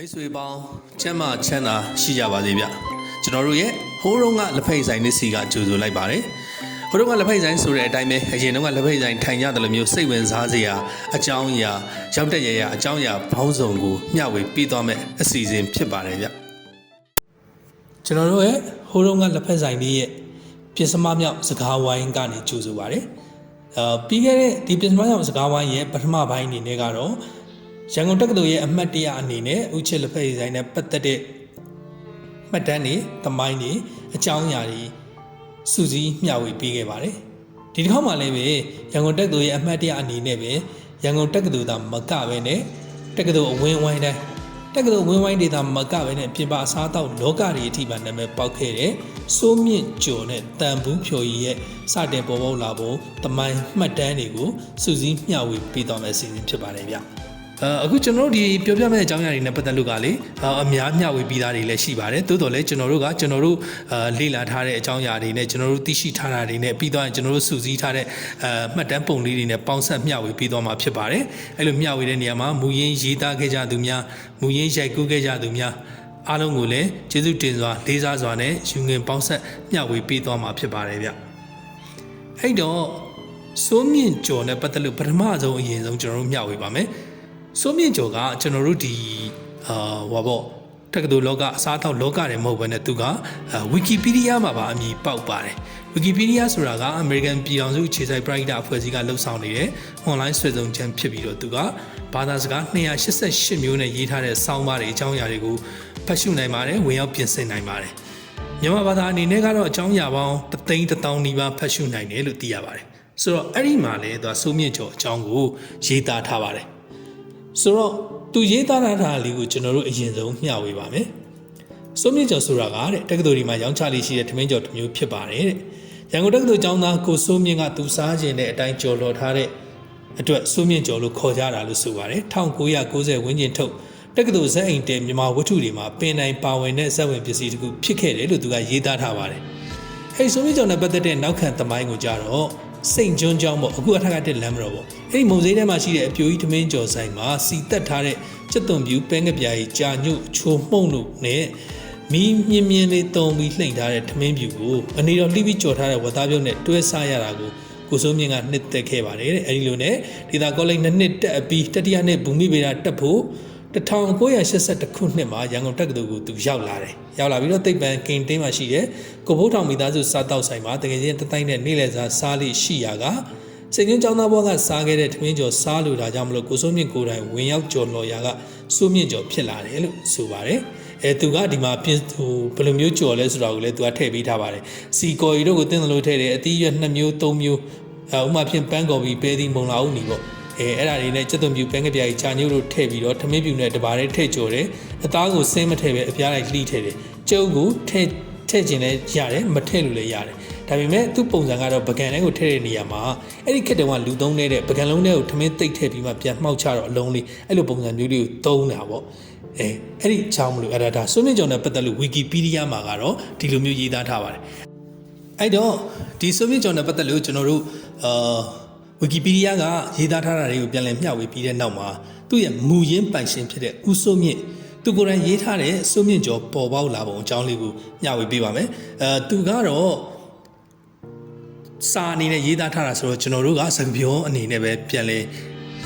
မိတ်ဆွေပေါင်းချမ်းသာချမ်းသာရှိကြပါစေဗျကျွန်တော်တို့ရဲ့ဟိုးတုံးကလက်ဖိတ်ဆိုင်နစ်စီကကြိုဆိုလိုက်ပါတယ်ဟိုးတုံးကလက်ဖိတ်ဆိုင်ဆိုတဲ့အတိုင်းပဲအရင်တုန်းကလက်ဖိတ်ဆိုင်ထိုင်ရတယ်လို့မျိုးစိတ်ဝင်စားစရာအကြောင်းအရာရောက်တဲ့ရရအကြောင်းအရာဘောင်းစုံကိုမျှဝေပြီးသွားမဲ့အစီအစဉ်ဖြစ်ပါတယ်ဗျကျွန်တော်တို့ရဲ့ဟိုးတုံးကလက်ဖက်ဆိုင်လေးရဲ့ပြင်စမမြောက်စကားဝိုင်းကနေကြိုဆိုပါတယ်အာပြီးခဲ့တဲ့ဒီပြင်စမမြောက်စကားဝိုင်းရဲ့ပထမပိုင်းအနေနဲ့ကတော့ ရန်ကုန်တက္ကသိုလ်ရဲ့အမှတ်တရအနေနဲ့ဥချစ်လက်ဖက်ရည်ဆိုင်နဲ့ပတ်သက်တဲ့မှတ်တမ်းတွေသမိုင်းတွေအကြောင်းအရာတွေစူးစီးမျှဝေပေးခဲ့ပါတယ်ဒီတစ်ခေါက်မှလည်းပဲရန်ကုန်တက္ကသိုလ်ရဲ့အမှတ်တရအနေနဲ့ပဲရန်ကုန်တက္ကသိုလ်သားမကပဲနဲ့တက္ကသိုလ်အဝင်းဝိုင်းတိုင်းတက္ကသိုလ်ဝင်းဝိုင်းဒေသမကပဲနဲ့ပြင်ပအစားအသောက်လောကတွေအထိပါနာမည်ပေါက်ခဲ့တဲ့စိုးမြင့်ကျော်နဲ့တန်ဘူးဖြိုကြီးရဲ့စတင်ပေါ်ပေါက်လာဖို့သမိုင်းမှတ်တမ်းတွေကိုစူးစီးမျှဝေပေးသွားမယ့်အစီအစဉ်ဖြစ်ပါတယ်ဗျာ အဲအခုကျွန်တော်တို့ဒီပြောပြမယ့်အကြောင်းအရာတွေနဲ့ပတ်သက်လို့ကလေအာအများမျှဝေပြီးသားတွေလည်းရှိပါတယ်တိုးတော်လည်းကျွန်တော်တို့ကကျွန်တော်တို့အာလေ့လာထားတဲ့အကြောင်းအရာတွေနဲ့ကျွန်တော်တို့သိရှိထားတာတွေနဲ့ပြီးတော့ကျွန်တော်တို့စုစည်းထားတဲ့အာမှတ်တမ်းပုံလေးတွေနဲ့ပေါင်းစပ်မျှဝေပြီးသွားမှာဖြစ်ပါတယ်အဲလိုမျှဝေတဲ့နေရာမှာမူရင်းရေးသားခဲ့ကြသူများမူရင်းရိုက်ကူးခဲ့ကြသူများအားလုံးကိုလည်းကျေးဇူးတင်စွာလေးစားစွာနဲ့ယူငင်ပေါင်းဆက်မျှဝေပေးသွားမှာဖြစ်ပါတယ်ဗျအဲ့တော့စိုးမြင့်ကျော်နဲ့ပတ်သက်လို့ပထမဆုံးအရင်ဆုံးကျွန်တော်တို့မျှဝေပါမယ် စိုးမြင့်ကျော်ကကျွန်တော်တို့ဒီအာဟောပေါ့တက္ကသိုလ်လောကအစားအသောက်လောကတွေမဟုတ်ဘဲနဲ့သူကဝီကီပီးဒီးယားမှာပါအမည်ပေါက်ပါတယ်ဝီကီပီးဒီးယားဆိုတာကအမေရိကန်ပြည်ထောင်စုခြေစိုက်ပရိုက်တာအဖွဲ့အစည်းကလှုပ်ဆောင်နေတဲ့ online ဆွေစုံချမ်းဖြစ်ပြီးတော့သူကဘာသာစကား288မျိုးနဲ့ရေးထားတဲ့စောင်းပါးတွေအကြောင်းအရာတွေကိုဖတ်ရှုနိုင်ပါတယ်ဝင်ရောက်ပြင်ဆင်နိုင်ပါတယ်မြန်မာဘာသာအနေနဲ့ကတော့အကြောင်းအရာပေါင်းတသိန်းတစ်သောင်းနီးပါးဖတ်ရှုနိုင်တယ်လို့သိရပါတယ်ဆိုတော့အဲ့ဒီမှာလေသူကစိုးမြင့်ကျော်အကြောင်းကိုရေးသားထားပါတယ် ဆိုတော့သူရေးသားထားတာလေးကိုကျွန်တော်တို့အရင်ဆုံးမျှဝေပါမယ်။စိုးမြင့်ကျော်ဆိုတာကတဲ့တက္ကသိုလ်ဒီမှာရောင်းချလေးရှိတဲ့ထမင်းကျော်တစ်မျိုးဖြစ်ပါတယ်တဲ့။ရန်ကုန်တက္ကသိုလ်ကျောင်းသားကိုစိုးမြင့်ကသူစားခြင်းတဲ့အတိုင်းကြော်လော်ထားတဲ့အတွက်စိုးမြင့်ကျော်လို့ခေါ်ကြတာလို့ဆိုပါတယ်။1990ဝန်းကျင်ထုတ်တက္ကသိုလ်ဇက်အိမ်တဲမြန်မာဝတ္ထုတွေမှာပင်တိုင်းပါဝင်တဲ့ဇက်ဝင်ပစ္စည်းတစ်ခုဖြစ်ခဲ့တယ်လို့သူကရေးသားထားပါတယ်။အဲ့ဆိုမြင့်ကျော်နဲ့ပတ်သက်တဲ့နောက်ခံသမိုင်းကိုကြတော့ စိန်ကျွန်းကျောင်းပေါ့အခုအထက်ကတက်လမ်းမတော်ပေါ့အဲ့ဒီမုံစိမ်းထဲမှာရှိတဲ့အပြိုကြီးသမင်းကျော်ဆိုင်မှာစီတက်ထားတဲ့စက်သွန်ပြူပဲငပြာကြီးကြာညွတ်ချိုမှုန့်လို့နဲ့မီးမြင်းမြင်းလေးတုံပြီးလှိမ့်ထားတဲ့သမင်းပြူကိုအနေတော်လှိပြီးကြော်ထားတဲ့ဝသားပြုတ်နဲ့တွဲစားရတာကိုကိုစိုးမြင့်ကနှစ်သက်ခဲ့ပါတယ်တဲ့အဲ့ဒီလိုနဲ့ဒေတာကောလိပ်နှစ်နှစ်တက်အပြီးတတိယနှစ်ဘူမိဗေဒတက်ဖို့ 1982ခုနှစ်မှာရန်ကုန်တက္ကသိုလ်ကိုသူရောက်လာတယ်။ရောက်လာပြီးတော့သိပ္ပံကင်တင်းမှာရှိတဲ့ကိုဘိုးထောင်မိသားစုစားတောက်ဆိုင်မှာတကယ်ချင်းတတိုင်းနဲ့နေ့လည်စာစားလိရှိရာကစိတ်ရင်းကျောင်းသားဘွားကစားခဲ့တဲ့ထမင်းကျော်စားလို့ဒါကြောင့်မလို့ကိုစိုးမြင့်ကိုယ်တိုင်ဝင်ရောက်ကြော်လော်ရာကစိုးမြင့်ကျော်ဖြစ်လာတယ်လို့ဆိုပါတယ်။အဲသူကဒီမှာပြင်ဟိုဘယ်လိုမျိုးကြော်လဲဆိုတာကိုလည်းသူကထည့်ပေးထားပါတယ်။စီကော်ရီတို့ကိုတင်းတယ်လို့ထည့်တယ်အသီးရွက်2မျိုး3မျိုးအဲဥမာဖြင့်ပန်းကော်ပြီးပဲသီးမုံလာဦးနီပေါ့ အဲအဲ့ဒါတွေနဲ့စက်သွန်ပြူပန်းကပြားကြီးချာညို့တို့ထည့်ပြီးတော့ထမင်းပြူနဲ့တပါးလေးထည့်ကြော်တယ်အသားကိုစင်းမထည့်ပဲအပြားလိုက်လှိထည့်တယ်ကျုပ်ကိုထည့်ထည့်ခြင်းလည်းရတယ်မထည့်လို့လည်းရတယ်ဒါပေမဲ့သူ့ပုံစံကတော့ပကံလေးကိုထည့်တဲ့နေရာမှာအဲ့ဒီခက်တုံးကလူသုံးနေတဲ့ပကံလုံးလေးကိုထမင်းသိပ်ထည့်ပြီးမှပြန်မှောက်ချတော့အလုံးလေးအဲ့လိုပုံစံမျိုးလေးကိုသုံးတာပေါ့အဲအဲ့ဒီအကြောင်းမလို့အဲ့ဒါဒါဆွေးနွေးကြော်နဲ့ပတ်သက်လို့ဝီကီပီးဒီးယားမှာကတော့ဒီလိုမျိုးရေးသားထားပါတယ်အဲ့တော့ဒီဆိုဗီယက်ဂျော်နဲ့ပတ်သက်လို့ကျွန်တော်တို့အာ ဝီကီပီဒီးယားကရေးသားထားတာတွေကိုပြန်လည်မျှဝေပြီးတဲ့နောက်မှာသူ့ရဲ့မူရင်းပိုင်ရှင်ဖြစ်တဲ့ဦးစိုးမြင့်သူကိုယ်တိုင်ရေးထားတဲ့စိုးမြင့်ကျော်ပေါ်ပေါက်လာပုံအကြောင်းလေးကိုမျှဝေပေးပါမယ်အဲသူကတော့စာအနေနဲ့ရေးသားထားတာဆိုတော့ကျွန်တော်တို့ကစကားပြောအနေနဲ့ပဲပြန်လည်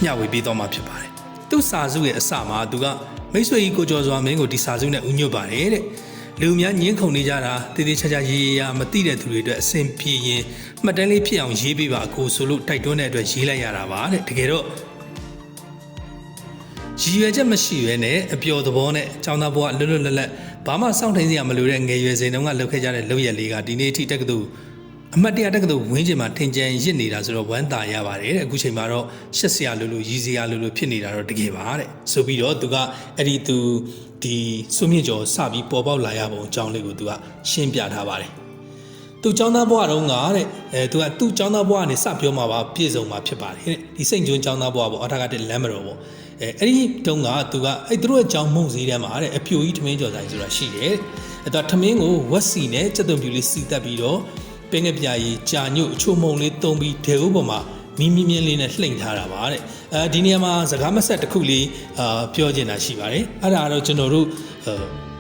မျှဝေပေးသွားမှာဖြစ်ပါတယ်သူ့စာစုရဲ့အစမှာသူကမိတ်ဆွေကြီးကိုကျော်စွာမင်းကိုဒီစာစုနဲ့ဥညွတ်ပါတယ်တဲ့ လူအများညင်းခုန်နေကြတာတည်တည်ချာချာရေးရရမသိတဲ့သူတွေအတွက်အဆင်ပြေရင်မှတ်တမ်းလေးဖြစ်အောင်ရေးပေးပါအကိုဆိုလို့တိုက်တွန်းတဲ့အတွက်ရေးလိုက်ရတာပါတဲ့တကယ်တော့ရည်ရွယ်ချက်မရှိရဲနဲ့အပျော်သဘောနဲ့ចောင်းသားဘဝလွတ်လွတ်လပ်လပ်ဘာမှစောင့်ထိုင်စရာမလိုတဲ့ငယ်ရွယ်စဉ်တုန်းကလုပ်ခဲ့ကြတဲ့လုပ်ရက်လေးကဒီနေ့အထိတက္ကသိုလ် အမတ်တရတက္ကသိုလ်ဝင်းကျင်မှာထင်ကြံရစ်နေတာဆိုတော့ဝမ်းသာရပါတယ်တဲ့အခုချိန်မှာတော့ရှက်စရာလိုလိုရည်စရာလိုလိုဖြစ်နေတာတော့တကယ်ပါတဲ့ဆိုပြီးတော့သူကအဲ့ဒီသူဒီစွမြင့်ကျော်စပြီးပေါ်ပေါက်လာရပုံအကြောင်းလေးကိုသူကရှင်းပြထားပါတယ်သူចောင်းသားဘွားတုန်းကတဲ့အဲသူကသူ့ចောင်းသားဘွားကနေစပြောမှာပါပြည့်စုံမှာဖြစ်ပါတယ်တဲ့ဒီစိတ်ကျွန်းចောင်းသားဘွားပေါ့အထာကတဲ့လမ်းမတော်ပေါ့အဲအဲ့ဒီတုန်းကသူကအဲ့သူတို့ရဲ့ចောင်းမုံစည်းထဲမှာတဲ့အပြိုကြီးထမင်းကျော်ဆိုင်ဆိုတာရှိတယ်အဲ့တော့ထမင်းကိုဝက်စီနဲ့စက်သွန်ပြူလေးစီတက်ပြီးတော့ ပင်းငပြာကြီးကြာညွတ်အချို့မုံလေးတုံးပြီးဒေဥပေါ်မှာမီးမီးမြင်းလေးနဲ့လှိမ့်ထားတာပါတဲ့အဲဒီနေရာမှာစကားမဆက်တစ်ခုလေးအာပြောချင်တာရှိပါတယ်အဲ့ဒါကတော့ကျွန်တော်တို့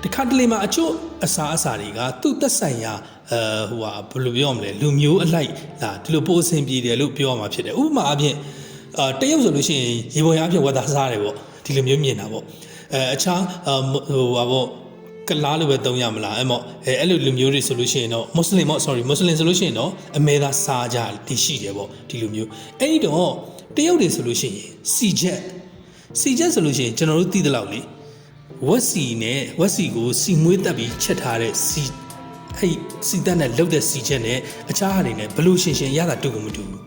ဒီခါတလေမှာအချို့အစာအစာတွေကသူ့သက်ဆိုင်ရာအဲဟိုဟာဘယ်လိုပြောရမလဲလူမျိုးအလိုက်ဒါဒီလိုပိုးအဆင်ပြေတယ်လို့ပြောရမှာဖြစ်တယ်ဥပမာအဖြစ်အာတရုပ်ဆိုလို့ရှိရင်ရေပေါ်ရအဖြစ်ဝတ်သားစားတယ်ပေါ့ဒီလိုမျိုးမြင်တာပေါ့အဲအခြားဟိုဟာပေါ့ ကလားလိုပဲသုံးရမလားအဲ့မော့အဲအဲ့လိုလူမျိုးတွေဆိုလို့ရှိရင်တော့မွတ်စလင်မော့ sorry မွတ်စလင်ဆိုလို့ရှိရင်တော့အမေသားစားကြတည်ရှိတယ်ပေါ့ဒီလိုမျိုးအဲ့ဒီတော့တရုတ်တွေဆိုလို့ရှိရင်စီချက်စီချက်ဆိုလို့ရှိရင်ကျွန်တော်တို့သိသလောက်လေဝက်စီနဲ့ဝက်စီကိုစီမွေးတက်ပြီးချက်ထားတဲ့စီအဲ့စီတက်နဲ့လှုပ်တဲ့စီချက်နဲ့အခြားဟာတွေနဲ့ဘလို့ရှင်ရှင်ရတာတူကုန်မတူဘူး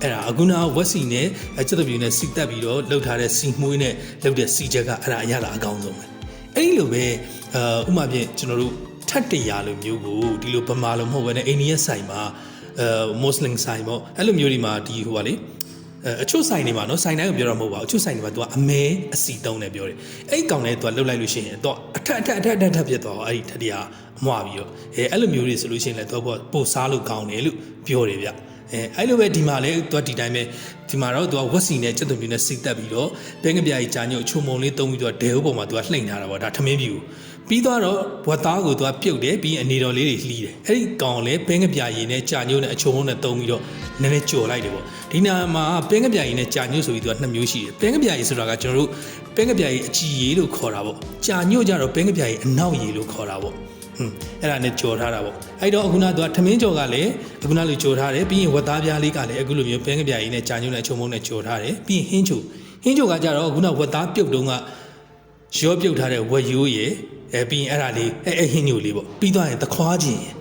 အဲ့ဒါအခုနဝက်စီနဲ့အချက်တပြူနဲ့စီတက်ပြီးတော့လှုပ်ထားတဲ့စီမွေးနဲ့လှုပ်တဲ့စီချက်ကအဲ့ဒါအရတာအကောင်းဆုံးပဲ အဲ့ဒီလိုပဲအာဥပမာဖြင့်ကျွန်တော်တို့ထတ်တရာလိုမျိုးကိုဒီလိုဗမာလိုမဟုတ်ဘဲနဲ့အိန္ဒိယဆိုင်မှာအဲမွတ်စလင်ဆိုင်ပေါ့အဲ့လိုမျိုးတွေမှာဒီဟိုပါလေအဲအချို့ဆိုင်တွေမှာနော်ဆိုင်တိုင်းကိုပြောတာမဟုတ်ပါဘူးအချို့ဆိုင်တွေမှာ तू ကအမဲအစီတုံးတယ်ပြောတယ်အဲ့ဒီကောင်လေး तू လှုပ်လိုက်လို့ရှိရင် तू အထက်အထက်အထက်အထက်ထက်ဖြစ်သွားအောင်အဲ့ဒီထက်တရာအမွားပြီးတော့အဲအဲ့လိုမျိုးတွေဆိုလို့ရှိရင်လည်း तू ကပို့စားလို့ကောင်းတယ်လို့ပြောတယ်ဗျ အဲအဲ့လိုပဲဒီမှာလည်းသူကဒီတိုင်းပဲဒီမှာတော့သူကဝက်စီနဲ့စက်သွန်ပြင်းနဲ့စိတ်တက်ပြီးတော့ဘဲငပြားကြီးဂျာညုတ်ချုံမုံလေးတုံးပြီးတော့ဒဲဟုတ်ပေါ်မှာသူကလှိမ့်ထားတာပေါ့ဒါထမင်းပြူပြီးတော့ဘွက်သားကိုသူကပြုတ်တယ်ပြီးအနေတော်လေးတွေလှီးတယ်အဲ့ဒီကောင်လည်းဘဲငပြားရည်နဲ့ဂျာညုတ်နဲ့အချုံမုံနဲ့တုံးပြီးတော့နည်းနည်းကြော်လိုက်တယ်ပေါ့ဒီနာမှာဘဲငပြားရည်နဲ့ဂျာညုတ်ဆိုပြီးသူကနှစ်မျိုးရှိတယ်ဘဲငပြားရည်ဆိုတာကကျွန်တော်တို့ဘဲငပြားရည်အကြည်ရည်လို့ခေါ်တာပေါ့ဂျာညုတ်ကြတော့ဘဲငပြားရည်အနောက်ရည်လို့ခေါ်တာပေါ့ဟွန်း အဲ့ဒါနဲ့ကြော်ထားတာပေါ့အဲ့တော့အခုနကထမင်းကြော်ကလည်းအခုနလိုကြော်ထားတယ်ပြီးရင်ဝက်သားပြားလေးကလည်းအခုလိုမျိုးပဲငပြားကြီးနဲ့ကြာညွန့်နဲ့ချုံမုံနဲ့ကြော်ထားတယ်ပြီးရင်ဟင်းချိုဟင်းချိုကကြတော့အခုနဝက်သားပြုတ်တုံးကရောပြုတ်ထားတဲ့ဝက်ရိုးရယ်အဲပြီးရင်အဲ့ဒါလေးအဲအဲဟင်းညိုလေးပေါ့ပြီးသွားရင်သခွားခြင်းရယ်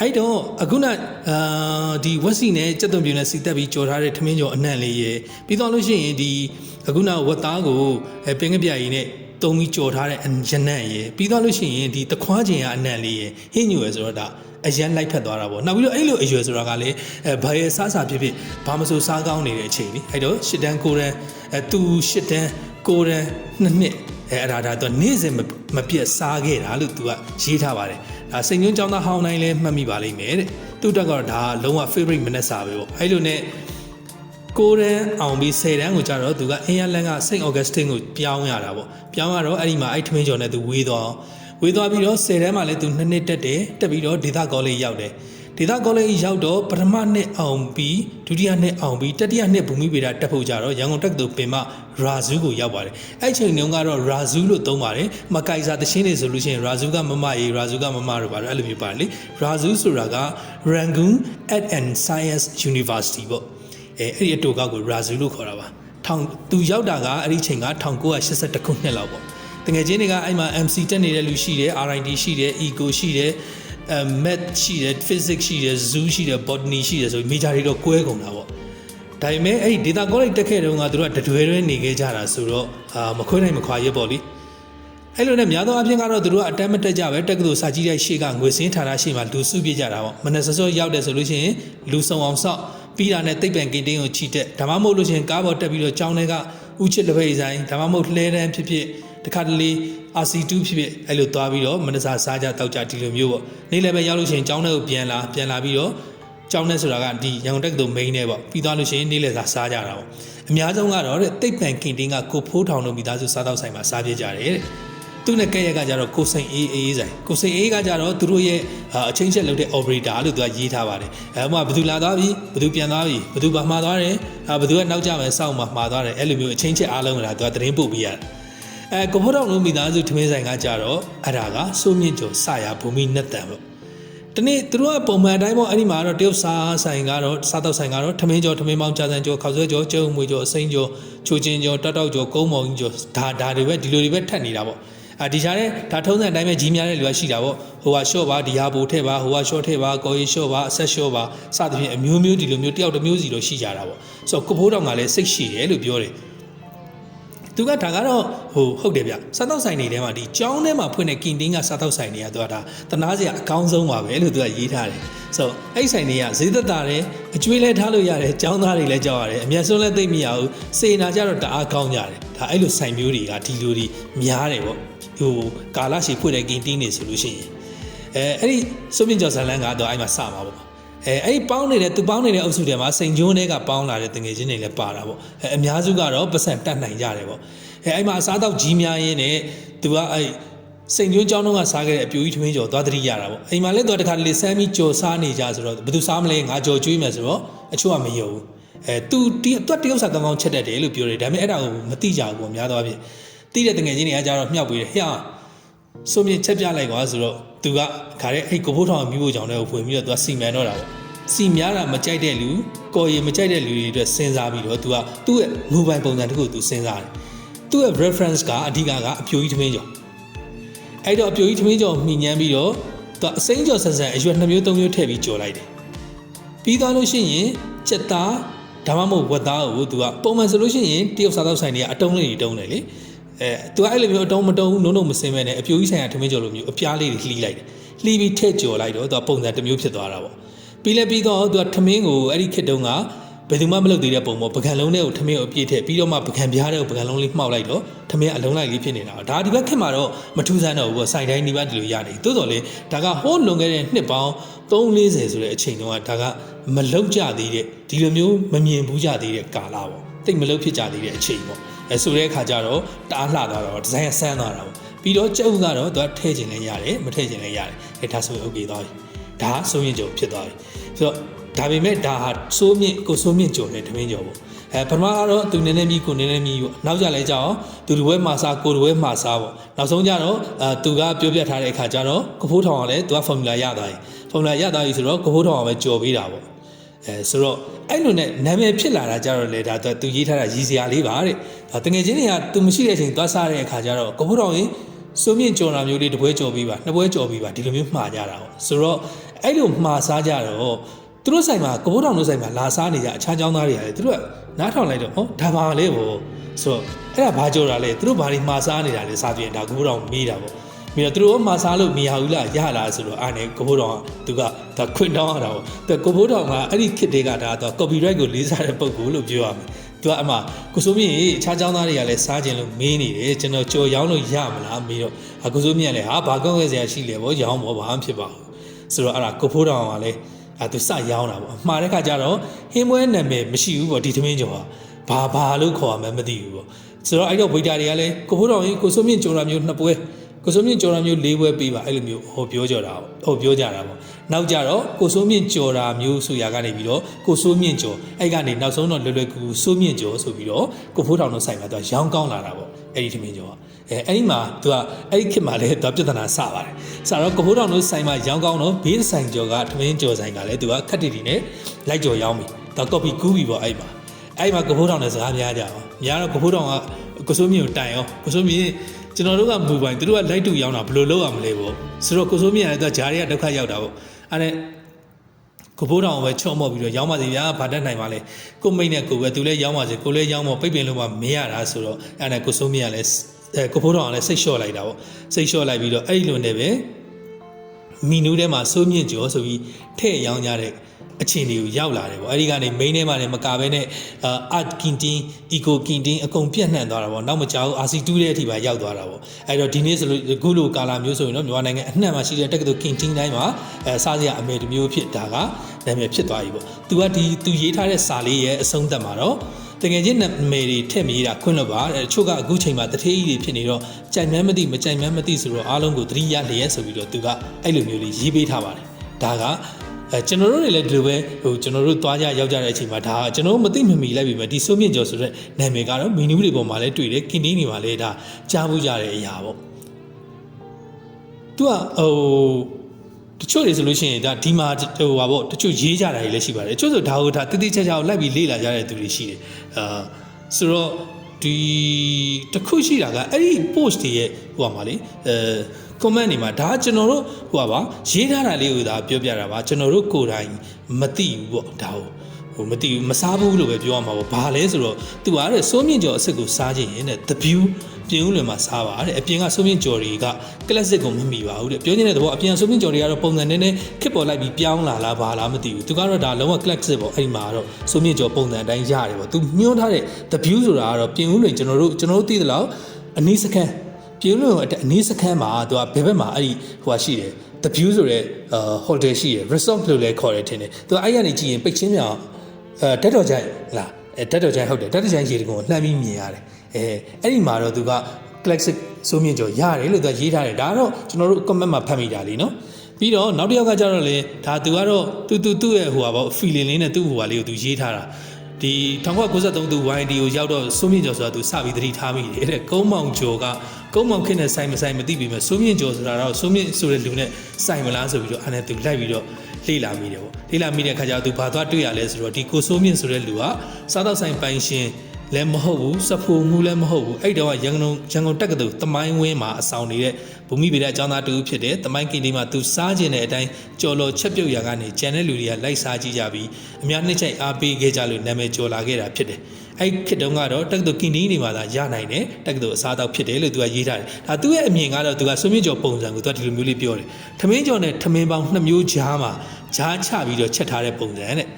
အဲ့တော့အခုနအာဒီဝက်စီနဲ့ကြက်သွန်ပြူနဲ့စီတက်ပြီးကြော်ထားတဲ့ထမင်းကြော်အနံ့လေးရယ်ပြီးသွားလို့ရှိရင်ဒီအခုနဝက်သားကိုအဲပင်ကပြားကြီးနဲ့ တုံပြီးကြော်ထားတဲ့ရနံ့ရယ်ပြီးသွားလို့ရှိရင်ဒီတခွားခြင်းကအနံ့လေးရယ်ဟင်းညိုရယ်ဆိုတော့ဒါအရန်လိုက်ဖက်သွားတာပေါ့နောက်ပြီးတော့အဲ့လိုအရွယ်ဆိုတာကလည်းအဲဘာရဲ့စားစာဖြစ်ဖြစ်ဘာမဆိုစားကောင်းနေတဲ့အချိန်လीအဲ့တော့ရှစ်တန်းကိုရန်အဲသူရှစ်တန်းကိုရန်နှစ်နှစ်အဲအဲ့ဒါဒါတော့နေ့စဉ်မပြတ်စားခဲ့တာလို့သူကရေးထားပါတယ်ဒါစိန်ညွန်းចောင်းသားဟောင်းတိုင်းလည်းမှတ်မိပါလိမ့်မယ်တဲ့သူတက်ကတော့ဒါလုံးဝ favorite မနက်စာပဲပေါ့အဲ့လိုနဲ့ ကိုရန်အောင်ပြီး10တန်းကိုကြတော့သူကအင်ယာလန်ကစိတ်အော်ဂတ်စတင်ကိုပြောင်းရတာပေါ့ပြောင်းရတော့အဲ့ဒီမှာအဲ့ထမင်းကျော်နဲ့သူဝေးသွားဝေးသွားပြီးတော့10တန်းမှာလည်းသူနှစ်နှစ်တက်တယ်တက်ပြီးတော့ဒေသကောလိပ်ရောက်တယ်ဒေသကောလိပ်ရောက်တော့ပထမနှစ်အောင်ပြီးဒုတိယနှစ်အောင်ပြီးတတိယနှစ်ဘူမိဗေဒတက်ဖို့ကြတော့ရန်ကုန်တက္ကသိုလ်ပင်မရာဇူးကိုရောက်ပါတယ်အဲ့ချိန်တုန်းကတော့ရာဇူးလို့သုံးပါတယ်မကိုက်စာတရှင်းနေဆိုလို့ရှိရင်ရာဇူးကမမရေးရာဇူးကမမတို့ပါတော့အဲ့လိုမျိုးပါတယ်လေရာဇူးဆိုတာက Rangoon Art and Science University ပေါ့ အဲအဲ့ဒီအတူကောက်ကိုရာဇူးလို့ခေါ်တာပါထောင်သူရောက်တာကအဲ့ဒီချိန်က1982ခုနှစ်လောက်ပေါ့တကယ်ချင်းတွေကအဲ့မှာ MC တက်နေတဲ့လူရှိတယ် RID ရှိတယ် Eco ရှိတယ်အဲ math ရှိတယ် physics ရှိတယ် zoo ရှိတယ် botany ရှိတယ်ဆိုပြီး major တွေတော့ကွဲကုန်တာပေါ့ဒါပေမဲ့အဲ့ဒီ data college တက်ခဲ့တုန်းကသူတို့ကတတွဲတွဲနေခဲ့ကြတာဆိုတော့အာမခွဲနိုင်မခွာရဲပေါ့လေအဲ့လိုနဲ့များသောအားဖြင့်ကတော့သူတို့ကအတမ်းမတက်ကြပဲတက္ကသိုလ်စာကြည့်တဲ့ရှေ့ကငွေစင်းဌာနရှေ့မှာလူစုပြကြတာပေါ့မနက်စောစောရောက်တယ်ဆိုလို့ရှိရင်လူစုံအောင်စောက် ပြီးတာနဲ့တိတ်ပံကင်းတင်းကိုချီတက်ဒါမှမဟုတ်လို့ရှိရင်ကားပေါ်တက်ပြီးတော့ကြောင်းတွေကဥချစ်လက်ဖက်ဆိုင်ဒါမှမဟုတ်လှဲတန်းဖြစ်ဖြစ်တခါတလေ RC2 ဖြစ်ဖြစ်အဲ့လိုသွားပြီးတော့မနက်စာစားကြတောက်ကြဒီလိုမျိုးပေါ့နေ့လည်းပဲရောက်လို့ရှိရင်ကြောင်းထဲကိုပြန်လာပြန်လာပြီးတော့ကြောင်းထဲဆိုတာကဒီရန်ကုန်တက္ကသိုလ် main နဲ့ပေါ့ပြီးသွားလို့ရှိရင်နေ့လည်းစာစားကြတာပေါ့အများဆုံးကတော့တဲ့တိတ်ပံကင်းတင်းကကိုဖိုးထောင်တို့မိသားစုစားတောက်ဆိုင်မှာစားပြကြတယ်တဲ့ သူနဲ့ကဲရက်ကကြတော့ကိုစိန်အေးအေးဆိုင်ကိုစိန်အေးကကြတော့သူတို့ရဲ့အချင်းချက်လုပ်တဲ့ operator လို့သူကရေးထားပါတယ်အဲမှာဘယ်သူလာသွားပြီဘယ်သူပြန်သွားပြီဘယ်သူပါမှာသွားတယ်အဲဘယ်သူကနောက်ကျမယ်စောင့်မှာမှာသွားတယ်အဲ့လိုမျိုးအချင်းချက်အားလုံးကသူကသတင်းပို့ပေးရတယ်အဲကိုဖိုးထောင်တို့မိသားစုထမင်းဆိုင်ကကြတော့အဲ့ဒါကစိုးမြင့်ကျော်စရာဘူမိနဲ့တန်ပေါ့ဒီနေ့သူတို့ကပုံမှန်အတိုင်းပေါ့အဲ့ဒီမှာတော့တရုတ်စားဆိုင်ကတော့စားတော့ဆိုင်ကတော့ထမင်းကျော်ထမင်းပေါင်းကြာစံကျော်ခောက်ဆွဲကျော်ကျုံမွေကျော်အစိမ်းကျော်ချိုချင်းကျော်တောက်တောက်ကျော်ကုန်းမောင်ကြီးကျော်ဒါဒါတွေပဲဒီလိုတွေပဲထက်နေတာပေါ့ အာဒီချာတဲ့ဒါထုံးစံအတိုင်းပဲကြီးများတဲ့လူကရှိတာပေါ့ဟိုကရှော့ပါဒီဟာဘူထည့်ပါဟိုကရှော့ထည့်ပါကော်ရီရှော့ပါအဆက်ရှော့ပါစသဖြင့်အမျိုးမျိုးဒီလိုမျိုးတယောက်တစ်မျိုးစီတော့ရှိကြတာပေါ့ဆိုတော့ကိုဖိုးတောင်ကလည်းစိတ်ရှိတယ်လို့ပြောတယ်သူကဒါကတော့ဟိုဟုတ်တယ်ဗျစားတော့ဆိုင်တွေထဲမှာဒီကြောင်းထဲမှာဖွင့်တဲ့ကင်တင်းကစားတော့ဆိုင်တွေကသူကဒါတနာစရာအကောင်းဆုံးပါပဲလို့သူကရေးထားတယ်ဆိုအဲ့ဆိုင်တွေကဈေးသက်သာတယ်အကျွေးလဲထားလို့ရတယ်ကြောင်းသားတွေလည်းကြောက်ရတယ်အမျက်စွန်းလည်းသိမ့်မရဘူးစေနာကြတော့တအားကောင်းကြတယ်ဒါအဲ့လိုဆိုင်မျိုးတွေကဒီလိုတွေများတယ်ပေါ့ ဟိုကာလာရှည်ဖွင့်တဲ့ကင်တင်းတွေဆိုလို့ရှိရင်အဲအဲ့ဒီစုပ်မြင့်ကျော်ဇလန်ကတော့အဲ့မှာစမှာပေါ့အဲအဲ့ဒီပေါင်းနေတဲ့သူပေါင်းနေတဲ့အုပ်စုထဲမှာစိန်ကျိုးတွေကပေါင်းလာတဲ့တငယ်ချင်းတွေလည်းပါတာပေါ့အဲအများစုကတော့ပတ်စံတတ်နိုင်ကြတယ်ပေါ့အဲအဲ့မှာအစားတောက်ကြီးများရင်းနဲ့သူကအဲ့စိန်ကျိုးကျောင်းတော့ကစားခဲ့တဲ့အပြူကြီးထမင်းကျော်သွားတတိရတာပေါ့အိမ်မှာလည်းသူကတခါလေဆမ်းပြီးကြော်စားနေကြဆိုတော့ဘယ်သူစားမလဲငါကြော်ကျွေးမယ်ဆိုတော့အချို့ကမယုံဘူးအဲသူတီးတွက်တရုပ်စာကောင်းကောင်းချက်တတ်တယ်လို့ပြောတယ်ဒါပေမဲ့အဲ့ဒါကိုမသိကြဘူးပေါ့များသောအားဖြင့် တီးတဲ့တငယ်ချင်းတွေကကြတော့မြှောက်ပြီးတယ်ဟဲ့ဆိုမြင်ချက်ပြလိုက်ကွာဆိုတော့သူကခါတဲ့အဲ့ကိုဖိုးထောင်မျိုးဖို့ကြောင့်လည်းဖွင့်ပြီးတော့သူကစီမံတော့တာပေါ့စီများတာမကြိုက်တဲ့လူကိုယ်ရင်မကြိုက်တဲ့လူတွေအတွက်စဉ်းစားပြီးတော့သူကသူ့ရဲ့ mobile ပုံစံတစ်ခုသူစဉ်းစားတယ်သူ့ရဲ့ reference ကအဓိကကအပြိုကြီးသမင်းကျော်အဲ့တော့အပြိုကြီးသမင်းကျော်မှီညမ်းပြီးတော့သူကအစိမ်းကျော်ဆက်ဆက်အရွယ်နှစ်မျိုးသုံးမျိုးထည့်ပြီးကြော်လိုက်တယ်ပြီးသွားလို့ရှိရင်စက်သားဒါမှမဟုတ်ဝက်သားကိုသူကပုံမှန်ဆိုလို့ရှိရင်တရုတ်စားတော့ဆိုင်တွေကအတုံးလေးတွေတုံးတယ်လေ အဲသူကအဲ့လိုမျိုးအတုံးမတုံးဘူးနုံနုံမစင်မဲနဲ့အပြိုကြီးဆိုင်ကထမင်းကျော်လိုမျိုးအပြားလေးတွေလှီးလိုက်တယ်လှီးပြီးထည့်ကြော်လိုက်တော့သူကပုံစံတစ်မျိုးဖြစ်သွားတာပေါ့ပြီးလဲပြီးတော့သူကထမင်းကိုအဲ့ဒီခေတ်တုန်းကဘယ်သူမှမလုပ်သေးတဲ့ပုံပေါ့ပကံလုံးထဲကိုထမင်းကိုအပြည့်ထည့်ပြီးတော့မှပကံပြားတဲ့ကိုပကံလုံးလေးမှောက်လိုက်တော့ထမင်းအလုံးလိုက်လေးဖြစ်နေတာဒါဒီဘက်ခေတ်မှာတော့မထူးဆန်းတော့ဘူးပေါ့စိုင်တိုင်းဒီဘက်ဒီလိုရနေသို့တော်လေဒါကဟိုးလွန်ခဲ့တဲ့နှစ်ပေါင်း340ဆိုတဲ့အချိန်တုန်းကဒါကမလောက်ကြသေးတဲ့ဒီလိုမျိုးမမြင်ဘူးကြသေးတဲ့ကာလပေါ့တိတ်မလောက်ဖြစ်ကြသေးတဲ့အချိန်ပေါ့ အဲဆိုတဲ့အခါကျတော့တအားလှသွားတော့ဒီဇိုင်းကဆန်းသွားတာပေါ့ပြီးတော့ကျုပ်ကတော့သူကထည့်ခြင်းလည်းရတယ်မထည့်ခြင်းလည်းရတယ်အဲဒါဆိုရင် okay သွားပြီဒါဆိုရင်ကြုံဖြစ်သွားပြီဆိုတော့ဒါပေမဲ့ဒါဟာစိုးမြင့်ကိုစိုးမြင့်ကြုံတဲ့တမင်းကြော်ပေါ့အဲပထမကတော့သူနည်းနည်းမြည်ကိုနည်းနည်းမြည်ပေါ့နောက်ကြလဲကြအောင်သူတပွဲမှာစားကိုတပွဲမှာစားပေါ့နောက်ဆုံးကြတော့အဲသူကပြောပြထားတဲ့အခါကျတော့ကဖိုးထောင်ကလည်းသူကဖော်မူလာရသွားပြီဖော်မူလာရသွားပြီဆိုတော့ကဖိုးထောင်ကပဲကြော်ပေးတာပေါ့ အဲဆိုတော့အဲ့လိုနဲ့နာမည်ဖြစ်လာတာကြတော့လေဒါသူရေးထားတာရည်စရာလေးပါတဲ့ဒါတငယ်ချင်းတွေကသူမရှိတဲ့အချိန်သွားစားတဲ့အခါကျတော့ကဖိုးထောင်ရင်စိုးမြင့်ကြော်တာမျိုးလေးတစ်ပွဲကြော်ပြီးပါနှစ်ပွဲကြော်ပြီးပါဒီလိုမျိုးမှားကြတာပေါ့ဆိုတော့အဲ့လိုမှားစားကြတော့သူတို့ဆိုင်မှာကဘိုးတောင်တို့ဆိုင်မှာလာစားနေကြအခြားចောင်းသားတွေရတယ်သူတို့ကနားထောင်လိုက်တော့ဟောဒါပါလေဘောဆိုတော့အဲ့ဒါဘာကြော်တာလဲသူတို့ဘာတွေမှားစားနေတာလဲစားပြင်ဒါကဘိုးတောင်မေးတာပေါ့ ပြီးတော့သူတို့မှားစားလို့မရဘူးလားရလားဆိုတော့အားနေကဘိုးတောင်ကသူကဒါခွင့်တောင်းရတာပေါ့သူကဘိုးတောင်ကအဲ့ဒီခစ်တွေကဒါတော့ copyright ကိုလေးစားတဲ့ပုံကူလို့ပြောရမယ်သူကအမှကိုစိုးမြင့်ခြားချောင်းသားတွေကလည်းစားခြင်းလို့မင်းနေတယ်ကျွန်တော်ကြော်ရောင်းလို့ရမလားမေးတော့အကိုစိုးမြင့်လည်းဟာဘာကောင်းခဲ့စရာရှိလဲဗောရောင်းဗောဘာမှဖြစ်ပါဘူးဆိုတော့အဲ့ဒါကိုဖိုးတောင်ကလည်းအဲသူစရောင်းတာပေါ့မှားတဲ့ခါကျတော့ဟင်းပွဲနာမည်မရှိဘူးပေါ့ဒီသမင်းကျော်ကဘာဘာလို့ခေါ်ရမှန်းမသိဘူးပေါ့ဆိုတော့အဲ့တော့ဗိတာတွေကလည်းကိုဖိုးတော်ရင်ကိုစိုးမြင့်ကျော်တာမျိုးနှစ်ပွဲ ကိုစိုးမြင့်ကျော်တာမျိုး၄ပွဲပေးပါအဲ့လိုမျိုးဟောပြောကြတာပေါ့ဟောပြောကြတာပေါ့နောက်ကြတော့ကိုစိုးမြင့်ကျော်တာမျိုးဆိုရာကနေပြီးတော့ကိုစိုးမြင့်ကျော်အဲ့ကနေနောက်ဆုံးတော့လွယ်လွယ်ကူကူစိုးမြင့်ကျော်ဆိုပြီးတော့ကိုဖိုးတော်တို့ဆိုင်မှာသူကရောင်းကောင်းလာတာပေါ့အဲ့ဒီသမင်းကျော်ကအဲအဲ့ဒီမှာသူကအဲ့ဒီခေတ်မှာလည်းသူကပြဿနာစပါတယ်စတော့ကဘိုးတော်တို့ဆိုင်မှာရောင်းကောင်းတော့ဘေးဆိုင်ကျော်ကထမင်းကျော်ဆိုင်ကလည်းသူကခက်တီတီနဲ့လိုက်ကျော်ရောင်းပြီသူကော်ပီကူးပြီပေါ့အဲ့မှာအဲ့မှာကဘိုးတော်နဲ့စကားများကြအောင်များတော့ကဘိုးတော်ကကစိုးမြင့်ကိုတိုင်အောင်ကစိုးမြင့် ကျွန်တော်တို့ကမူပိုင်သူတို့ကလိုက်တူရောင်းတာဘယ်လိုလုပ်ရမလဲပေါ့ဆိုတော့ကစိုးမြင့်ကလည်းသူကဂျားတွေကဒုက္ခရောက်တာပေါ့အဲ့ဒါကဘိုးတော်ပဲချော့မော့ပြီးတော့ရောင်းပါစီဗျာဗာတက်နိုင်ပါလေကိုမိတ်နဲ့ကိုပဲသူလည်းရောင်းပါစီကိုလည်းရောင်းမော့ပိတ်ပင်လို့မှမရတာဆိုတော့အဲ့ဒါကိုစိုးမြင့်ကလည်းအဲကိုဖိုးတော်ကလည်းစိတ်လျှော့လိုက်တာပေါ့စိတ်လျှော့လိုက်ပြီးတော့အဲ့ဒီလိုနဲ့ပဲမီနူးထဲမှာစိုးမြင့်ကျော်ဆိုပြီးထည့်ရောင်းကြတဲ့ အခြေအနေကိုရောက်လာတယ်ပေါ့အဲ့ဒီကနေ main ထဲမှာလည်းမကဘဲနဲ့အာ art kintin eco kintin အကုန်ပြန့်နှံ့သွားတာပေါ့နောက်မကြောက် RC2 တဲ့အထိပါရောက်သွားတာပေါ့အဲ့တော့ဒီနေ့ဆိုလို့ခုလိုကာလာမျိုးဆိုရင်တော့မြန်မာနိုင်ငံအနှံ့မှာရှိတဲ့တက္ကသိုလ် kintin တိုင်းမှာအဲစားစရာအမေတစ်မျိုးဖြစ်တာကနာမည်ဖြစ်သွားပြီပေါ့သူကဒီသူရေးထားတဲ့စာလေးရဲ့အဆုံးသတ်မှာတော့တကယ်ချင်းနာမည်တွေထည့်မြေးတာခွင့်လို့ပါအဲချို့ကအခုချိန်မှာတထေးကြီးတွေဖြစ်နေတော့ကြိုင်မှန်းမသိမကြိုင်မှန်းမသိဆိုတော့အားလုံးကိုသတိရလျက်ဆိုပြီးတော့သူကအဲ့လိုမျိုးလေးရေးပေးထားပါတယ်ဒါက အဲကျွန်တော်တို့တွေလည်းဒီလိုပဲဟိုကျွန်တော်တို့သွားကြရောက်ကြတဲ့အချိန်မှာဒါကကျွန်တော်တို့မသိမမီလိုက်ပြီမဲ့ဒီဆိုမြင့်ကျော်ဆိုတဲ့နာမည်ကတော့မီနူးတွေပေါ်မှာလည်းတွေ့တယ်ကင်တင်းတွေမှာလည်းဒါကြားဖို့ကြတဲ့အရာပေါ့သူကဟိုတချို့တွေဆိုလို့ရှိရင်ဒါဒီမှာဟိုပါပေါ့တချို့ရေးကြတာတွေလည်းရှိပါတယ်တချို့ဆိုဒါဟိုဒါတိတိကျကျလိုက်ပြီးလေ့လာကြတဲ့သူတွေရှိတယ်အာဆိုတော့ဒီတခုရှိတာကအဲ့ဒီ post တွေရဲ့ဟိုပါမှာလေအဲ comment တွေမှာဒါကျွန်တော်တို့ဟိုပါရေးထားတာလေးကိုဒါပြောပြတာပါကျွန်တော်တို့ကိုယ်တိုင်မသိဘူးပေါ့ဒါဟုတ်ဟိုမသိဘူးမစားဘူးလို့ပဲပြောရမှာပေါ့ဘာလဲဆိုတော့သူကတဲ့စိုးမြင့်ကျော်အစ်စ်ကိုစားခြင်းရင်တဲ့ the view ပြင်ဦးလွင်မှာစားပါတဲ့အပြင်ကစိုးမြင့်ကျော်တွေက classic ကိုမမီပါဘူးတဲ့ပြောနေတဲ့သဘောအပြင်စိုးမြင့်ကျော်တွေကတော့ပုံစံနည်းနည်းခစ်ပေါ်လိုက်ပြီးပြောင်းလာလားဘာလားမသိဘူးသူကတော့ဒါလုံးဝ classic ပေါ့အဲ့ဒီမှာတော့စိုးမြင့်ကျော်ပုံစံအတိုင်းရတယ်ပေါ့သူညွှန်းထားတဲ့ the view ဆိုတာကတော့ပြင်ဦးလွင်ကျွန်တော်တို့ကျွန်တော်တို့သိသလောက်အနည်းစကန် ပြည်လွန်အနည်းစခန်းမှာသူကဘယ်ဘက်မှာအဲ့ဒီဟိုဟာရှိတယ် the view ဆိုတဲ့ဟိုတယ်ရှိတယ် resort လို့လည်းခေါ်တယ်ထင်တယ်သူကအဲ့ကနေကြည့်ရင်ပိတ်ချင်းမြောင်အဲတက်တော်ကြိုင်လားအဲတက်တော်ကြိုင်ဟုတ်တယ်တက်တော်ကြိုင်ရေတကုံကိုလှမ်းပြီးမြင်ရတယ်အဲအဲ့ဒီမှာတော့သူက classic စိုးမြင့်ကျော်ရတယ်လို့သူကရေးထားတယ်ဒါကတော့ကျွန်တော်တို့ comment မှာဖတ်မိတာလीနော်ပြီးတော့နောက်တစ်ယောက်ကကျတော့လေဒါသူကတော့သူသူသူ့ရဲ့ဟိုဟာပေါ့ feeling လေးနဲ့သူ့ဟိုဟာလေးကိုသူရေးထားတာ ဒီ1993သူ YD ကိုရောက်တော့စိုးမြင့်ကျော်ဆိုတာသူစပြီးသတိထားမိတယ်တဲ့ကုန်းမောင်ကျော်ကကုန်းမောင်ခင်းနဲ့ဆိုင်မဆိုင်မသိပြီမဲ့စိုးမြင့်ကျော်ဆိုတာတော့စိုးမြင့်ဆိုတဲ့လူနဲ့ဆိုင်မလားဆိုပြီးတော့အဲ့နဲ့သူလိုက်ပြီးတော့လေ့လာမိတယ်ပေါ့လေ့လာမိတဲ့ခါကျတော့သူဘာသွားတွေ့ရလဲဆိုတော့ဒီကိုစိုးမြင့်ဆိုတဲ့လူကစားတော့ဆိုင်ပိုင်ရှင် လည်းမဟုတ်ဘူးစဖိုမှုလည်းမဟုတ်ဘူးအဲ့တော့ရန်ကုန်ရန်ကုန်တက္ကသိုလ်တမိုင်းဝင်းမှာအဆောင်နေတဲ့ဘူမိဗေဒအကျောင်းသားတူဖြစ်တဲ့တမိုင်းကင်တီမှာသူစားကျင်တဲ့အတိုင်းကြော်လော်ချက်ပြုတ်ရာကနေကျန်တဲ့လူတွေကလိုက်စားကြည့်ကြပြီးအများနှစ်ချိုက်အားပေးခဲ့ကြလို့နာမည်ကျော်လာခဲ့တာဖြစ်တယ်အဲ့ခေတ်တုန်းကတော့တက္ကသိုလ်ကင်တီနေမှာသာရနိုင်တယ်တက္ကသိုလ်အစားအသောက်ဖြစ်တယ်လို့သူကရေးထားတယ်ဒါသူ့ရဲ့အမြင်ကတော့သူကဆွေးမြင့်ကျော်ပုံစံကိုသူကဒီလိုမျိုးလေးပြောတယ်ထမင်းကျော်နဲ့ထမင်းပေါင်းနှစ်မျိုးကြားမှာကြားချပြီးတော့ချက်ထားတဲ့ပုံစံတဲ့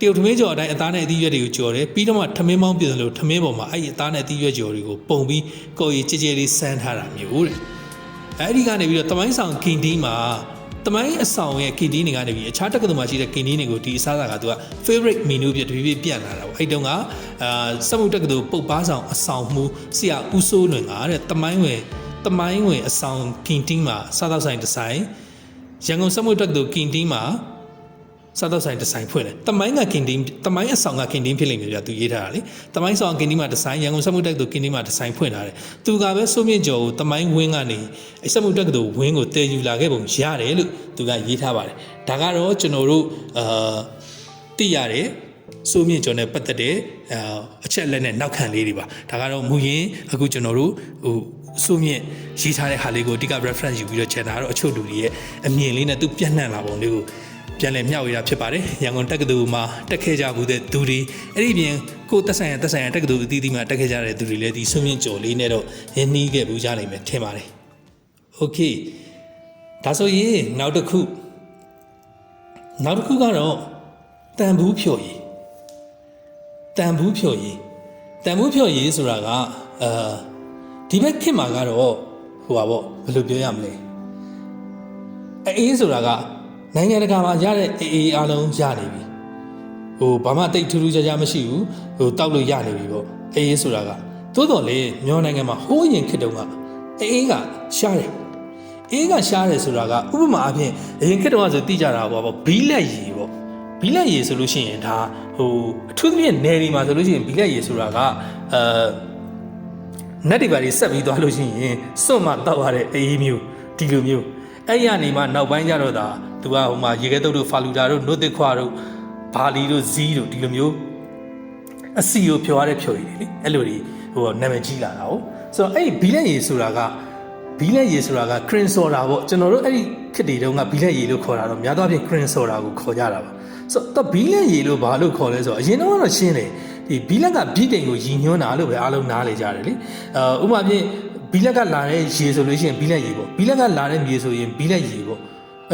တရုတ်ထမင်းကြော်အတိုင်းအသားနဲ့အသီးရွက်တွေကိုကြော်တယ်ပြီးတော့မှထမင်းမောင်းပြင်လို့ထမင်းပေါ်မှာအဲ့ဒီအသားနဲ့အသီးရွက်ကြော်တွေကိုပုံပြီးကိုယ်ရည်ကြဲကြဲလေးစမ်းထားတာမျိုးတဲ့အဲ့ဒီကနေပြီးတော့တမိုင်းဆောင်ကင်တီးမှာတမိုင်းအဆောင်ရဲ့ကင်တီးတွေကနေပြီးအခြားတက္ကသိုလ်မှာရှိတဲ့ကင်တီးတွေကိုဒီအစားအစာကသူက favorite menu ဖြစ်တဖြည်းဖြည်းပြန်လာတာပေါ့အဲ့တုန်းကအာစက်မှုတက္ကသိုလ်ပုတ်ပါဆောင်အဆောင်မှုဆရာဦးစိုးလွင်ကတဲ့တမိုင်းဝင်တမိုင်းဝင်အဆောင်ကင်တီးမှာစားတော့ဆိုင်ဒီဇိုင်းရန်ကုန်စက်မှုတက္ကသိုလ်ကင်တီးမှာ စားတော့ဆိုင်ဒီဇိုင်းဖွင့်တယ်။တမိုင်းကကင်တင်းတမိုင်းအဆောင်ကကင်တင်းဖြစ်လိမ့်မယ်ဗျာသူရေးထားတာလေ။တမိုင်းဆောင်ကင်တင်းမှာဒီဇိုင်းရန်ကုန်စက်မှုတက်ကတူကင်တင်းမှာဒီဇိုင်းဖွင့်ထားတယ်။သူကပဲစိုးမြင့်ကျော်ကိုတမိုင်းဝင်းကနေအစက်မှုတက်ကတူဝင်းကိုတည်ယူလာခဲ့ပုံရတယ်လို့သူကရေးထားပါတယ်။ဒါကတော့ကျွန်တော်တို့အာသိရတယ်စိုးမြင့်ကျော်နဲ့ပတ်သက်တဲ့အာအချက်အလက်နဲ့နောက်ခံလေးတွေပါ။ဒါကတော့မူရင်းအခုကျွန်တော်တို့ဟိုစိုးမြင့်ရေးထားတဲ့ဟာလေးကိုအဓိက reference ယူပြီးတော့ channel ကတော့အချို့လူတွေရဲ့အမြင်လေးနဲ့သူပြန့်နှံ့လာပုံလေးကို ပြန်လည်မျှဝေတာဖြစ်ပါတယ်။ရန်ကုန်တက္ကသိုလ်မှာတက်ခဲ့ကြဘူးတဲ့သူတွေအဲ့ဒီပြင်ကိုတက်ဆိုင်ရတက်ဆိုင်ရတက္ကသိုလ်အသီးသီးမှာတက်ခဲ့ကြတဲ့သူတွေလည်းဒီဆွေးမြင့်ကြော်လေးနဲ့တော့ရင်းနှီးခဲ့ဘူးကြနိုင်မယ်ထင်ပါတယ်။ Okay ဒါဆိုရင်နောက်တစ်ခုနောက်တစ်ခုကတော့တန်ဘူးဖြော်ရည်တန်ဘူးဖြော်ရည်တန်ဘူးဖြော်ရည်ဆိုတာကအာဒီဘက်ခေတ်မှာကတော့ဟိုပါပေါ့ဘယ်လိုပြောရမလဲအေးဆိုတာက နိုင်ငံတကာမှာရတဲ့အေးအေးအားလုံးရနေပြီဟိုဘာမှတိတ်ထူးထူးခြားခြားမရှိဘူးဟိုတောက်လို့ရနေပြီပေါ့အေးအေးဆိုတာကသို့တော်လေမြန်မာနိုင်ငံမှာဟိုးရင်ခေတ်တုန်းကအေးအေးကရှားတယ်အေးကရှားတယ်ဆိုတာကဥပမာအဖြစ်အရင်ခေတ်တုန်းကဆိုသိကြတာပေါ့ပေါ့ဘီလက်ရည်ပေါ့ဘီလက်ရည်ဆိုလို့ရှိရင်ဒါဟိုအထူးသဖြင့်နယ်ဒီမှာဆိုလို့ရှိရင်ဘီလက်ရည်ဆိုတာကအဲနက်ဒီပါတွေဆက်ပြီးသွားလို့ရှိရင်စွန့်မှတောက်ရတဲ့အေးမျိုးဒီလိုမျိုးအဲ့ရနေမှနောက်ပိုင်းကျတော့ဒါ သူကဟိုမှာရေခဲတုပ်တို့ဖာလူတာတို့နှုတ်သစ်ခွာတို့ဘာလီတို့ဇီးတို့ဒီလိုမျိုးအစီကိုဖြော်ရတဲ့ဖြော်ရည်တွေလေအဲ့လိုတွေဟိုနာမည်ကြီးလာတာဟုတ်ဆိုတော့အဲ့ဒီဘီလက်ရည်ဆိုတာကဘီလက်ရည်ဆိုတာက cream soda ပေါ့ကျွန်တော်တို့အဲ့ဒီခစ်တီတုန်းကဘီလက်ရည်လို့ခေါ်တာတော့များသောအားဖြင့် cream soda ကိုခေါ်ကြတာပါဆိုတော့ဘီလက်ရည်လို့ဘာလို့ခေါ်လဲဆိုတော့အရင်တော့ကတော့ရှင်းတယ်ဒီဘီလက်ကဘီတိန်ကိုရည်ညွှန်းတာလို့ပဲအားလုံးနားလေကြတယ်လေအဲဥပမာဖြင့်ဘီလက်ကလာတဲ့ရေဆိုလို့ရှိရင်ဘီလက်ရေပေါ့ဘီလက်ကလာတဲ့မြေဆိုရင်ဘီလက်ရေပေါ့အဲ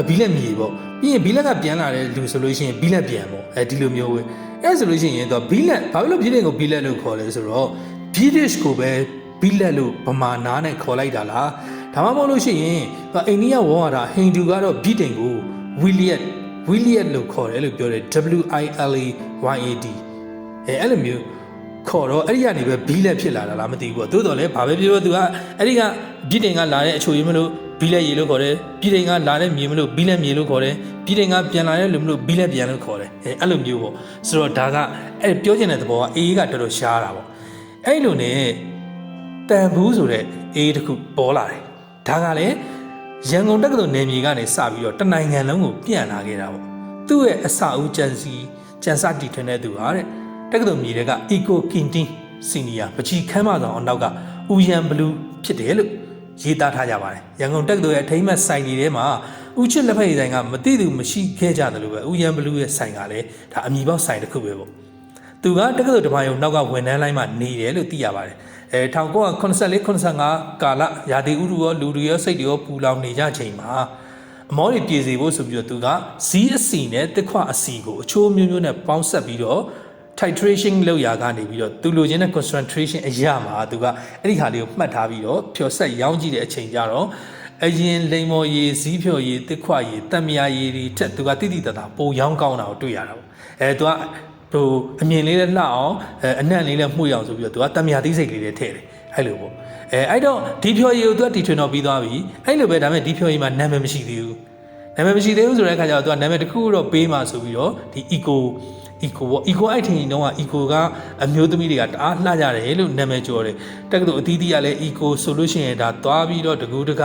ဘီလက်မြေပေါ့ပြီးရင်ဘီလက်ကပြန်လာတဲ့လူဆိုလို့ရှိရင်ဘီလက်ပြန်ပေါ့အဲဒီလိုမျိုးပဲအဲဆိုလို့ရှိရင်တော့ဘီလက်ဘာလို့ဘီတိန်ကိုဘီလက်လို့ခေါ်လဲဆိုတော့ British ကိုပဲဘီလက်လို့ဗမာနာနဲ့ခေါ်လိုက်တာလားဒါမှမဟုတ်လို့ရှိရင်အိန္ဒိယဝေါ်ရတာဟိန္ဒူကတော့ဘီတိန်ကိုဝီလီယက်ဝီလီယက်လို့ခေါ်တယ်လို့ပြောတယ် W I L E Y A D အဲအဲ့လိုမျိုးခေါ်တော့အဲ့ဒီကနေပဲဘီလက်ဖြစ်လာတာလားမသိဘူးပေါ့သို့တော်လည်းဘာပဲပြောပြောသူကအဲ့ဒီကဘီတိန်ကလာတဲ့အချိုရင်းမလို့ ဘီလက်ရေလို့ခေါ်တယ်ဘီတိန်ကလာတဲ့မြေမလို့ဘီလက်မြေလို့ခေါ်တယ်ဘီတိန်ကပြန်လာတဲ့လူမလို့ဘီလက်ပြန်လို့ခေါ်တယ်အဲအဲ့လိုမျိုးပေါ့ဆိုတော့ဒါကအဲ့ပြောချင်တဲ့သဘောကအေးကတော်တော်ရှားတာပေါ့အဲ့လိုနဲ့တန်ဘူးဆိုတဲ့အေးတစ်ခုပေါ်လာတယ်ဒါကလည်းရန်ကုန်တက္ကသိုလ်နယ်မြေကနေစပြီးတော့တနိုင်ငံလုံးကိုပြန့်လာခဲ့တာပေါ့သူ့ရဲ့အစအဦးကြံစီကြံစတီထွင်တဲ့သူဟာတဲ့တက္ကသိုလ်မြေတွေက Eco Kintin Senior ပချီခမ်းမဆောင်အနောက်ကဥယံဘလူးဖြစ်တယ်လို့ ရေးသားထားကြပါတယ်။ရန်ကုန်တက္ကသိုလ်ရဲ့အထိမ်းအမှတ်ဆိုင်တွေထဲမှာဥချစ်လက်ဖက်ရည်ဆိုင်ကမသိသူမရှိခဲ့ကြတယ်လို့ပဲဥယံဘလူးရဲ့ဆိုင်ကလည်းဒါအမည်ပေါက်ဆိုင်တစ်ခုပဲပေါ့။သူကတက္ကသိုလ်ဓမ္မယုံနောက်ကဝန်ထမ်းလိုင်းမှာနေတယ်လို့သိရပါတယ်။အဲ1984 85ကာလရာသီဥတုရောလူတွေရောစိတ်တွေရောပူလောင်နေကြချိန်မှာအမောတွေပြေစီဖို့ဆိုပြီးတော့သူကဇီးအစီနဲ့တစ်ခွအစီကိုအချိုးမျိုးမျိုးနဲ့ပေါင်းဆက်ပြီးတော့ထ titration လောက်ရာကနေပြီးတော့သူလိုချင်တဲ့ concentration အရာမှာသူကအဲ့ဒီဟာလေးကိုမှတ်ထားပြီးတော့ဖြော်ဆက်ရောင်းကြည့်တဲ့အချိန်ကြတော့အရင်လိမ်မော်ရည်ဇီးဖြော်ရည်တစ်ခွရည်တက်မယာရည်တွေထက်သူကတိတိတတ်တာပိုရောင်းကောင်းတာကိုတွေ့ရတာပေါ့အဲသူကဟိုအမြင်လေးလည်းလှအောင်အဲအနံ့လေးလည်းမှုရအောင်ဆိုပြီးတော့သူကတက်မယာသိစိတ်လေးလည်းထည့်တယ်အဲ့လိုပေါ့အဲအဲ့တော့ဒီဖြော်ရည်ကိုသူကတီထွင်တော့ပြီးသွားပြီအဲ့လိုပဲဒါပေမဲ့ဒီဖြော်ရည်မှာနာမည်မရှိသေးဘူးနာမည်မရှိသေးဘူးဆိုတဲ့အခါကျတော့သူကနာမည်တစ်ခုတော့ပေးမှာဆိုပြီးတော့ဒီ eco eco ပေါ့ eco အဲ့ထင်ရင်တော့ eco ကအမျိုးသမီးတွေကတအားလှကြတယ်လို့နာမည်ကျော်တယ်တက္ကသိုလ်အသီးသီးကလည်း eco solution ရဲ့ဒါသွားပြီးတော့တကူတက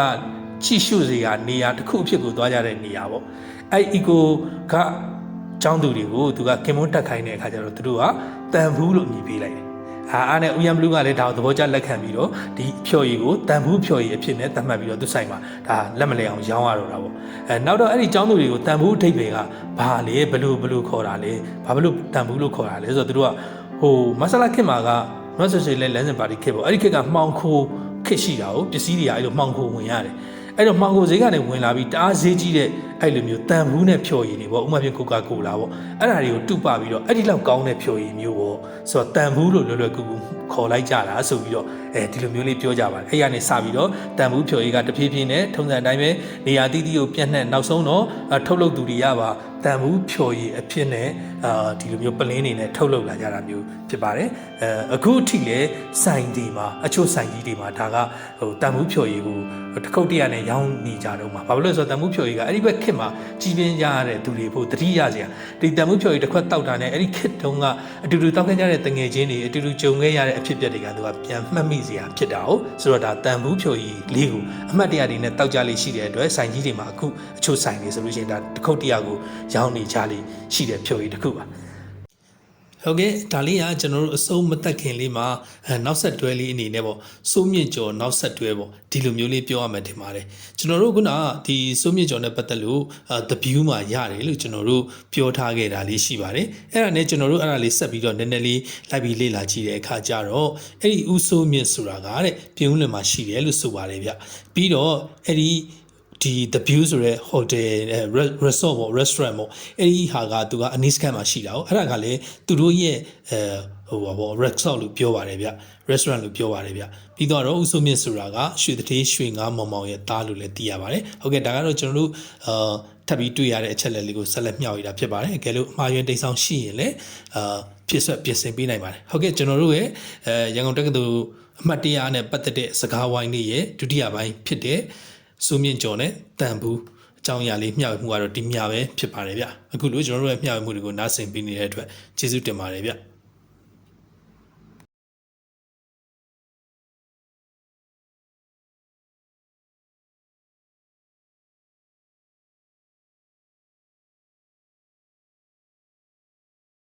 ချိရှုစေကနေရာတစ်ခုအဖြစ်ကိုသွားကြတဲ့နေရာပေါ့အဲ့ eco ကကျောင်းသူတွေကိုသူကကင်မွန်းတက်ခိုင်းတဲ့အခါကျတော့သူတို့ကတန်ဘူးလို့အမည်ပေးလိုက်တယ် အာအားနဲ့ဥယံဘလူးကလည်းဒါကိုသဘောကျလက်ခံပြီးတော့ဒီဖြော်ရည်ကိုတန်ဘူးဖြော်ရည်အဖြစ်နဲ့သတ်မှတ်ပြီးတော့သူဆိုင်မှာဒါလက်မလဲအောင်ရောင်းရတော့တာပေါ့အဲနောက်တော့အဲ့ဒီចောင်းသူတွေကိုတန်ဘူးအထိပ်တွေကဘာလဲဘလို့ဘလို့ခေါ်တာလဲဘာဘလို့တန်ဘူးလို့ခေါ်တာလဲဆိုတော့သူတို့ကဟိုမဆလာခင်မှာကမဆဆိုလဲလမ်းစဉ်ပါတီခစ်ပေါ့အဲ့ဒီခစ်ကမှောင်ခိုခစ်ရှိတာကိုပစ္စည်းတွေကအဲ့လိုမှောင်ခိုဝင်ရတယ် အဲ့တော့မှောင်ခိုဈေးကနေဝင်လာပြီးတအားဈေးကြီးတဲ့အဲ့လိုမျိုးတန်ဘူးနဲ့ဖြော်ရည်တွေပေါ့ဥပမာပြကိုကာကိုလာပေါ့အဲ့ဒါတွေကိုတုပပြီးတော့အဲ့ဒီလောက်ကောင်းတဲ့ဖြော်ရည်မျိုးပေါ့ဆိုတော့တန်ဘူးလို့လွယ်လွယ်ကူကူခေါ်လိုက်ကြတာဆိုပြီးတော့အဲဒီလိုမျိုးလေးပြောကြပါတယ်အဲ့ရနေစပြီးတော့တန်ဘူးဖြော်ရည်ကတဖြည်းဖြည်းနဲ့ထုံစံအတိုင်းပဲနေရာတီးတီးကိုပြန့်နှံ့နောက်ဆုံးတော့အထုတ်လုပ်သူတွေရပါ တန်ဘူးဖြော်ရည်အဖြစ်နဲ့အာဒီလိုမျိုးပလင်းနေနဲ့ထုတ်လုပ်လာကြတာမျိုးဖြစ်ပါတယ်အဲအခုအထိလည်းစိုင်ဒီမှာအချို့စိုင်ကြီးတွေမှာဒါကဟိုတန်ဘူးဖြော်ရည်ကိုတစ်ခုတ်တရနဲ့ရောင်းနေကြတော့မှာဘာလို့လဲဆိုတော့တန်ဘူးဖြော်ရည်ကအဲ့ဒီဘက်ခစ်မှာကြီးပင်းကြရတဲ့သူတွေဖို့တတိယစရာဒီတန်ဘူးဖြော်ရည်တစ်ခွက်တောက်တာနဲ့အဲ့ဒီခစ်တုံးကအတူတူတောက်ခဲ့ကြတဲ့တငယ်ချင်းတွေအတူတူကြုံခဲ့ရတဲ့အဖြစ်အပျက်တွေကသူကပြန်မှတ်မိစရာဖြစ်တာ哦ဆိုတော့ဒါတန်ဘူးဖြော်ရည်လေးကိုအမှတ်တရတွေနဲ့တောက်ကြလေးရှိတဲ့အတွက်စိုင်ကြီးတွေမှာအခုအချို့စိုင်တွေဆိုလို့ရှိရင်ဒါတစ်ခုတ်တရကိုရောင်းနေကြလေးရှိတဲ့ဖြော်ရည်တစ်ခုပါဟုတ်ကဲ့ဒါလေးကကျွန်တော်တို့အစုံမတက်ခင်လေးမှာအဲနောက်ဆက်တွဲလေးအနေနဲ့ပေါ့စိုးမြင့်ကျော်နောက်ဆက်တွဲပေါ့ဒီလိုမျိုးလေးပြောရမယ်ထင်ပါတယ်ကျွန်တော်တို့ခုနကဒီစိုးမြင့်ကျော်နဲ့ပတ်သက်လို့အဲ the view မှာရတယ်လို့ကျွန်တော်တို့ပြောထားခဲ့တာလေးရှိပါတယ်အဲ့ဒါနဲ့ကျွန်တော်တို့အဲ့ဒါလေးဆက်ပြီးတော့နည်းနည်းလေးလိုက်ပြီးလေ့လာကြည့်တဲ့အခါကျတော့အဲ့ဒီဦးစိုးမြင့်ဆိုတာကတဲ့ပြင်ဦးလွင်မှာရှိတယ်လို့ဆိုပါတယ်ဗျပြီးတော့အဲ့ဒီ ဒီ the view ဆိုရဲ hotel အဲ resort ပေါ့ restaurant ပေါ့အဲ့ဒီဟာကသူကအနီးစကန်မှာရှိတာ哦အဲ့ဒါကလည်းသူတို့ရဲ့အဲဟိုပါပေါ့ resort လို့ပြောပါတယ်ဗျ restaurant လို့ပြောပါတယ်ဗျပြီးတော့ဦးစိုးမြင့်ဆိုတာကရွှေတထေးရွှေငါးမောင်မောင်ရဲ့သားလို့လည်းသိရပါတယ်ဟုတ်ကဲ့ဒါကတော့ကျွန်တော်တို့အာထပ်ပြီးတွေ့ရတဲ့အချက်လက်လေးကိုဆက်လက်မျှဝေတာဖြစ်ပါတယ်အကယ်လို့အမှားယွင်းတိတ်ဆောင်ရှိရင်လည်းအာဖြစ်ဆက်ပြင်ဆင်ပေးနိုင်ပါတယ်ဟုတ်ကဲ့ကျွန်တော်တို့ရဲ့အဲရန်ကုန်တက္ကသိုလ်အမှတ်တရနဲ့ပတ်သက်တဲ့စကားဝိုင်းလေးရဲ့ဒုတိယပိုင်းဖြစ်တဲ့ စိုးမြင့်ကျော်နဲ့တန်ဘူးအကြောင်းအရာလေးမျှဝေမှုကတော့ဒီမျှပဲဖြစ်ပါတယ်ဗျအခုလိုကျွန်တော်တို့ရဲ့မျှဝေမှုတွေကိုနားဆင်ပေးနေတဲ့အတွက်ကျေးဇူးတင်ပါတယ်ဗျ